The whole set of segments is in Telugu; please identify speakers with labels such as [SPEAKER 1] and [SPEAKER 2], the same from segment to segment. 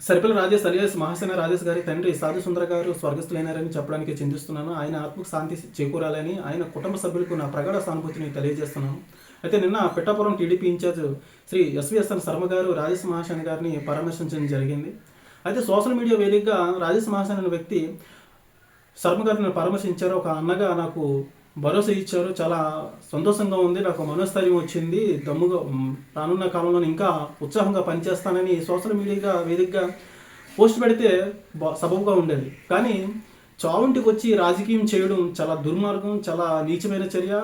[SPEAKER 1] సరిపల్లి రాజేష్ అలియాస్ మహాసేన రాజేష్ గారి తండ్రి సాధు సుందర గారు స్వర్గస్థులైనారని చెప్పడానికి చింతిస్తున్నాను. ఆయన ఆత్మకు శాంతి చేకూరాలని ఆయన కుటుంబ సభ్యులకు నా ప్రగాఢ సానుభూతిని తెలియజేస్తున్నాను. అయితే నిన్న Pithapuram TDP incharge Shri SVSN Sharma గారు రాజేష్ మహాసేన గారిని పరామర్శించడం జరిగింది. అయితే సోషల్ మీడియా వేదికగా రాజేష్ మహాసేన వ్యక్తి శర్మ గారిని పరామర్శించారు. ఒక అన్నగా నాకు భరోసా ఇచ్చారు. చాలా సంతోషంగా ఉంది. నాకు మనోస్థైర్యం వచ్చింది. దమ్ముగా రానున్న కాలంలో ఇంకా ఉత్సాహంగా పనిచేస్తానని సోషల్ మీడియాగా వేదికగా పోస్ట్ పెడితే సబబుగా ఉండేది. కానీ చావుంటికి వచ్చి రాజకీయం చేయడం చాలా దుర్మార్గం చాలా నీచమైన చర్య.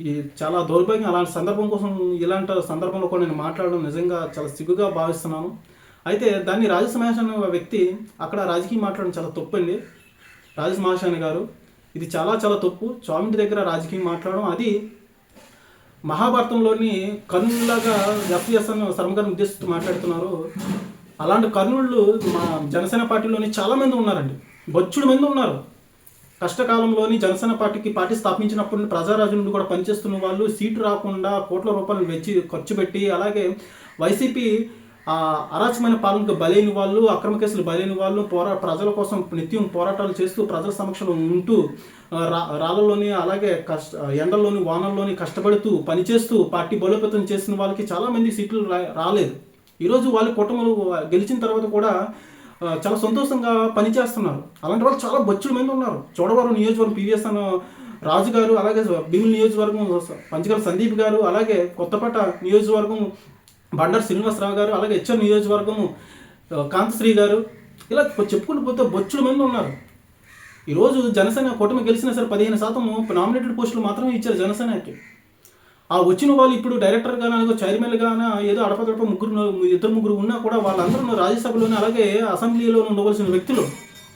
[SPEAKER 1] ఈ చాలా దౌర్భాగ్యం అలాంటి సందర్భం కోసం ఇలాంటి సందర్భంలో కూడా నేను మాట్లాడడం నిజంగా చాలా సిగ్గుగా భావిస్తున్నాను. అయితే దాన్ని రాజసమేష్ అనే వ్యక్తి అక్కడ రాజకీయం మాట్లాడడం చాలా తప్పండి. రాజసమేషాని గారు. ఇది చాలా చాలా తప్పు. చామింటి దగ్గర రాజకీయం మాట్లాడడం అది మహాభారతంలోని కర్ణులాగా ఎఫ్ఎస్ఎన్ శర్మ గారిని ఉద్దేశిస్తూ మాట్లాడుతున్నారు. అలాంటి కర్ణుళ్ళు మా జనసేన పార్టీలోని చాలామంది ఉన్నారండి. బొచ్చుడు మంది ఉన్నారు. కష్టకాలంలోని జనసేన పార్టీకి పార్టీ స్థాపించినప్పటి నుండి ప్రజారాజు నుండి కూడా పనిచేస్తున్న వాళ్ళు సీటు రాకుండా కోట్ల రూపాయలు వెచ్చి ఖర్చు పెట్టి అలాగే వైసీపీ అరాచకమైన పాలనకు బలైన వాళ్ళు అక్రమ కేసులు బలైన వాళ్ళు పోరా ప్రజల కోసం నిత్యం పోరాటాలు చేస్తూ ప్రజల సమక్షంలో ఉంటూ రా రాళ్ళలోని అలాగే కష్ట ఎండల్లోని వానల్లోని కష్టపడుతూ పనిచేస్తూ పార్టీ బలోపేతం చేసిన వాళ్ళకి చాలామంది సీట్లు రా రాలేదు. ఈరోజు వాళ్ళ కుటుంబాలు గెలిచిన తర్వాత కూడా చాలా సంతోషంగా పనిచేస్తున్నారు. అలాంటి వాళ్ళు చాలా బొచ్చుల మంది ఉన్నారు. చోడవరం నియోజకవర్గం పీవీఎస్ అన్న రాజు గారు అలాగే భీముల నియోజకవర్గం పంచగల సందీప్ గారు అలాగే కొత్తపేట నియోజకవర్గం బండారు శ్రీనివాసరావు గారు అలాగే హెచ్ఎం నియోజకవర్గం కాంతశ్రీ గారు ఇలా చెప్పుకుంటూ పోతే బొచ్చుడు మంది ఉన్నారు. ఈరోజు జనసేన కూటమి గెలిచినా సరే పదిహేను శాతం నామినేటెడ్ పోస్టులు మాత్రమే ఇచ్చారు జనసేనకి. ఆ వచ్చిన వాళ్ళు ఇప్పుడు డైరెక్టర్ గానా చైర్మన్ గానా ఏదో అడపదడప ముగ్గురు ఇద్దరు ముగ్గురు ఉన్నా కూడా వాళ్ళందరూ రాజ్యసభలోనే అలాగే అసెంబ్లీలో ఉండవలసిన వ్యక్తులు.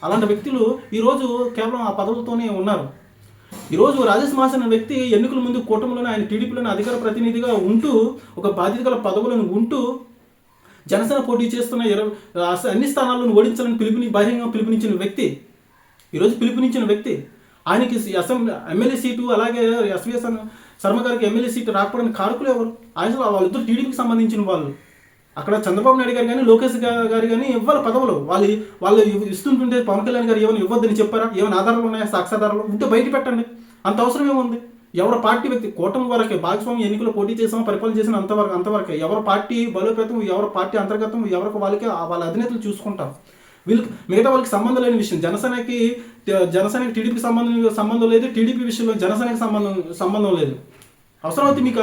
[SPEAKER 1] అలాంటి వ్యక్తులు ఈరోజు కేవలం ఆ పదవులతోనే ఉన్నారు. ఈరోజు రాజేష్ మాస్ అనే వ్యక్తి ఎన్నికల ముందు కూటమిలోనే ఆయన టీడీపీలోని అధికార ప్రతినిధిగా ఉంటూ ఒక బాధ్యత గల పదవులను ఉంటూ జనసేన పోటీ చేస్తున్న ఇరవై అన్ని స్థానాలను ఓడించాలని పిలుపుని బహిరంగ పిలుపునిచ్చిన వ్యక్తి ఈరోజు పిలుపునిచ్చిన వ్యక్తి ఆయనకి అసెంబ్లీ ఎమ్మెల్యే సీటు అలాగే ఎస్విఎస్ శర్మ గారికి ఎమ్మెల్యే సీటు రాకపోవడానికి కారకులు ఎవరు? ఆయన వాళ్ళిద్దరు టీడీపీకి సంబంధించిన వాళ్ళు. అక్కడ చంద్రబాబు నాయుడు గారు కానీ లోకేష్ గారు కానీ ఇవ్వాలి పదవులు. వాళ్ళు వాళ్ళు ఇస్తుంటుంటే పవన్ కళ్యాణ్ గారు ఏమైనా ఇవ్వద్దని చెప్పారా? ఏమైనా ఆధారాలు ఉన్నాయా? సాక్ష్యాధారాలు ఉంటే బయట పెట్టండి. అంత అవసరం ఏముంది? ఎవరి పార్టీ వ్యక్తి కూటమి వరకే భాగస్వామి ఎన్నికలు పోటీ చేసామో పరిపాలన చేసిన అంతవరకు అంతవరకే ఎవరు పార్టీ బలోపేతం ఎవరి పార్టీ అంతర్గతం ఎవరికి వాళ్ళకి ఆ- వాళ్ళ అధినేతలు చూసుకుంటారు. వీళ్ళకి మిగతా వాళ్ళకి సంబంధం లేని విషయం. జనసేనకి జనసేనకి టీడీపీకి సంబంధం సంబంధం లేదు. టీడీపీ విషయంలో జనసేనకి సంబంధం సంబంధం లేదు. అవసరమైతే మీకు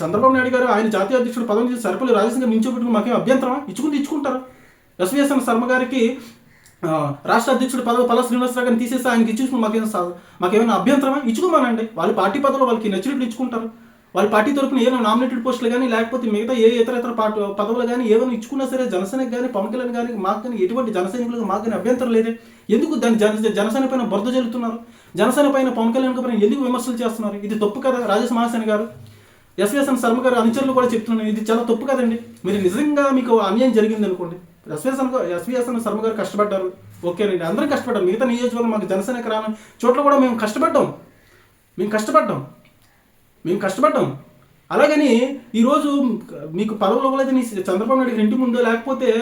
[SPEAKER 1] చంద్రబాబు నాయుడు గారు ఆయన జాతీయ అధ్యక్షుడు పదవి చేసి సరిపల్లి రాజేష్ నించోబెట్టుకుని మాకేం అభ్యంతరమా? ఇచ్చుకుంటే ఇచ్చుకుంటారు. ఎస్విఎస్ఎన్ శర్మ గారికి రాష్ట్ర అధ్యక్షుడు పదవి పలా శ్రీనివాసరావు గారిని తీసేసి ఆయనకి ఇచ్చేసుకుని మాకేం మాకేమైనా అభ్యంతరమా? ఇచ్చుకోమానండి వాళ్ళ పార్టీ పదవులు వాళ్ళకి నచ్చినట్లు ఇచ్చుకుంటారు. వాళ్ళ పార్టీ తరఫున ఏమైనా నామినేటెడ్ పోస్టులు కానీ లేకపోతే మిగతా ఏ ఇతర ఇతర పార్టీ పదవులు కానీ ఏమైనా ఇచ్చుకున్నా సరే జనసేనకి కానీ పవన్ కళ్యాణ్ కానీ మాకు కానీ ఎటువంటి జనసైనికులకు మాకు కానీ అభ్యంతరం లేదే. ఎందుకు దాని జన జనసేన పైన బురద జల్లుతున్నారు? జనసేన పైన పవన్ కళ్యాణ్ పైన ఎందుకు విమర్శలు చేస్తున్నారు? ఇది తప్పు కదా రాజేష్ మహాసేన గారు? ఎస్వేసన్ శర్మ గారు అనుచరులు కూడా చెప్తున్నారు. ఇది చాలా తప్పు కదండి. మీరు నిజంగా మీకు అన్యాయం జరిగింది అనుకోండి. ఎస్వేసన్ ఎస్విఎస్ఎన్ శర్మ గారు కష్టపడ్డారు. ఓకేనండి. అందరం కష్టపడ్డాం మిగతా నియోజకవర్గం మాకు జనసేనకు రాను చోట్ల కూడా మేము కష్టపడ్డాం. మేము కష్టపడ్డాం. మేము కష్టపడ్డాం. అలాగని ఈరోజు మీకు పదవులు ఇవ్వలేదని చంద్రబాబు నాయుడు ఇంటి ముందు లేకపోతే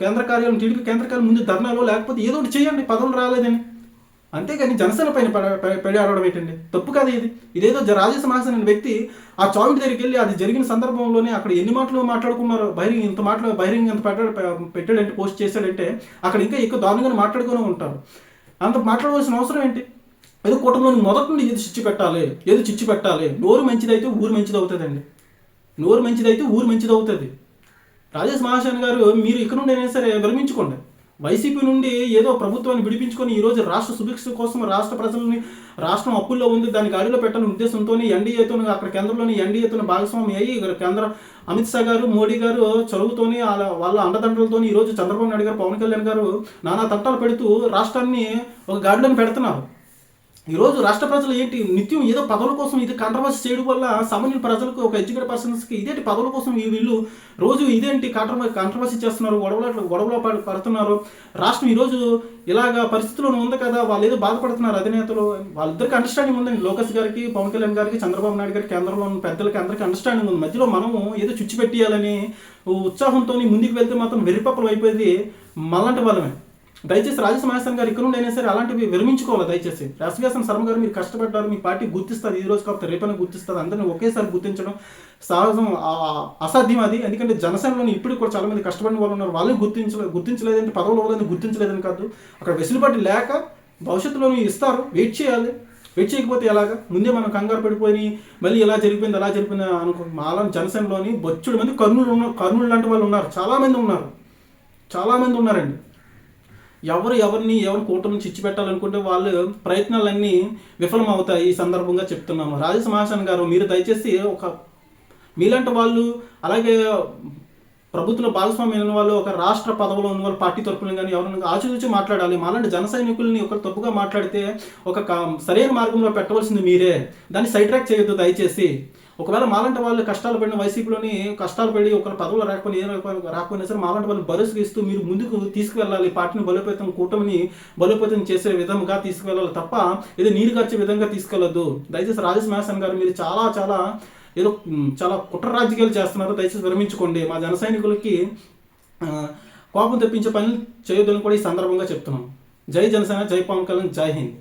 [SPEAKER 1] కేంద్ర కార్యాలయం టీడీపీ కేంద్ర కార్యాలయం ముందు ధర్నాలో లేకపోతే ఏదో ఒకటి చేయండి పదవులు రాలేదని. అంతేగాని జనసేన పైన పెడి ప- పడి ఆడడం ఏంటండి? తప్పు కదా ఇది. ఇదేదో జ- అనే వ్యక్తి ఆ చావింటి దగ్గరికి వెళ్ళి అది జరిగిన సందర్భంలోనే అక్కడ ఎన్ని మాటలు మాట్లాడుకున్నారు బహిరంగ ఇంత మాటలు బహిరంగ ఇంత పెట్టాడు పెట్టాడంటే పోస్ట్ చేశాడంటే అక్కడ ఇంకా ఎక్కువ దారుణంగా మాట్లాడుకునే ఉంటారు. అంత మాట్లాడవలసిన అవసరం ఏంటి? ఏదో కుటుంబంలో మొదటి నుండి ఏది చిచ్చు పెట్టాలి ఏదో చిచ్చు పెట్టాలి? నోరు మంచిదైతే ఊరు మంచిది అవుతుందండి నోరు మంచిదైతే ఊరు మంచిది అవుతుంది రాజేష్ మహాశాన్ గారు మీరు ఇక్కడ నుండి అయినా సరే విరమించుకోండి. వైసీపీ నుండి ఏదో ప్రభుత్వాన్ని విడిపించుకొని ఈ రోజు రాష్ట్ర సుభిక్ష కోసం రాష్ట్ర ప్రజల్ని రాష్ట్రం అప్పుల్లో ఉంది దాని గాడిలో పెట్టాలని ఉద్దేశంతో ఎన్డీఏతో అక్కడ కేంద్రంలోని ఎన్డీఏతో భాగస్వామి అయ్యి కేంద్ర అమిత్ షా గారు మోడీ గారు చొరవతోని వాళ్ళ వాళ్ళ అండదండలతో ఈ రోజు చంద్రబాబు నాయుడు గారు పవన్ కళ్యాణ్ గారు నానా తట్టాలు పెడుతూ రాష్ట్రాన్ని ఒక గాడిలోని పెడుతున్నారు. ఈరోజు రాష్ట్ర ప్రజలు ఏంటి? నిత్యం ఏదో పదవుల కోసం ఇది కాంట్రవర్సీ చేయడం వల్ల సామాన్య ప్రజలకు ఒక ఎడ్యుకేటెడ్ పర్సన్స్కి ఇదేంటి పదవుల కోసం ఈ వీళ్ళు రోజు ఇదేంటి కాంట్రవ కాంట్రవర్సీ చేస్తున్నారు గొడవలు గొడవలో పడుతున్నారు? రాష్ట్రం ఈరోజు ఇలాగా పరిస్థితిలో ఉంది కదా? వాళ్ళు ఏదో బాధపడుతున్నారు అధినేతలు. వాళ్ళిద్దరికి అండర్స్టాండింగ్ ఉందండి. లోకేష్ గారికి పవన్ కళ్యాణ్ గారికి చంద్రబాబు నాయుడు గారికి కేంద్రంలో ఉన్న పెద్దలకి అందరికీ అండర్స్టాండింగ్ ఉంది. మధ్యలో మనము ఏదో చుచ్చి పెట్టేయాలని ఉత్సాహంతో ముందుకు వెళ్తే మాత్రం వెర్రిపప్పలు అయిపోయేది మళ్ళంటి వాళ్ళమే. దయచేసి రాజసింహాసన్ గారు ఇక్కడ నుండి అయినా సరే అలాంటివి విరమించుకోవాలి దయచేసి. రాజవ్యాసం శర్మ గారు మీరు కష్టపడ్డారు మీ పార్టీ గుర్తిస్తుంది ఈ రోజు కాకపోతే రేపైనా గుర్తిస్తుంది అందరిని ఒకేసారి గుర్తించడం సహజం అసాధ్యం అది. ఎందుకంటే జనసేనలోని ఇప్పుడు కూడా చాలా మంది కష్టపడిన వాళ్ళు ఉన్నారు. వాళ్ళని గుర్తించలేదు గుర్తించలేదంటే పదవులు వాళ్ళని గుర్తించలేదని కాదు. అక్కడ వెసులుబాటు లేక భవిష్యత్తులో ఇస్తారు వెయిట్ చేయాలి. వెయిట్ చేయకపోతే ఎలాగా? ముందే మనం కంగారు పడిపోయి మళ్ళీ ఎలా జరిగిపోయింది అలా జరిగిపోయింది అనుకో మాలం జనసేనలోని బొచ్చుడు మంది కర్నూలు ఉన్న కర్నూలు లాంటి వాళ్ళు ఉన్నారు. చాలామంది ఉన్నారు. చాలామంది ఉన్నారండి. ఎవరు ఎవరిని ఎవరు కూటమి నుంచి ఇచ్చి పెట్టాలనుకుంటే వాళ్ళు ప్రయత్నాలన్నీ విఫలమవుతాయి ఈ సందర్భంగా చెప్తున్నాము. రాజసింహాసన్ గారు మీరు దయచేసి ఒక మీలాంటి వాళ్ళు అలాగే ప్రభుత్వంలో భాగస్వామి అయిన వాళ్ళు ఒక రాష్ట్ర పదవిలో ఉన్న వాళ్ళు పార్టీ తరపున కానీ ఎవరైనా ఆచితూచి మాట్లాడాలి. మాలాంటి జన సైనికుల్ని ఒక తప్పుగా మాట్లాడితే ఒక సరైన మార్గంలో పెట్టవలసింది మీరే. దాన్ని సైడ్ ట్రాక్ చేయొద్దు దయచేసి. ఒకవేళ మాలంటి వాళ్ళు కష్టాలు పడిన వైసీపీలోని కష్టాలు పడి ఒక పదవులు రాకపోయినా ఏ రాకపోయినా రాకపోయినా సరే మాలంటి వాళ్ళు భరోసా ఇస్తూ మీరు ముందుకు తీసుకువెళ్ళాలి. పార్టీని బలోపేతం కూటమిని బలోపేతం చేసే విధంగా తీసుకువెళ్ళాలి తప్ప ఏదో నీరు ఖర్చే విధంగా తీసుకెళ్ళొద్దు. దయచేసి రాజేష్ మహాసన్ గారు మీరు చాలా చాలా ఏదో చాలా కుట్ర రాజకీయాలు చేస్తున్నారు. దయచేసి విరమించుకోండి. మా జన సైనికులకి కోపం తెప్పించే పనులు చేయొద్దని కూడా ఈ సందర్భంగా చెప్తున్నాం. జై జనసేన జై పవన్ కళ్యాణ్ జై హింద్.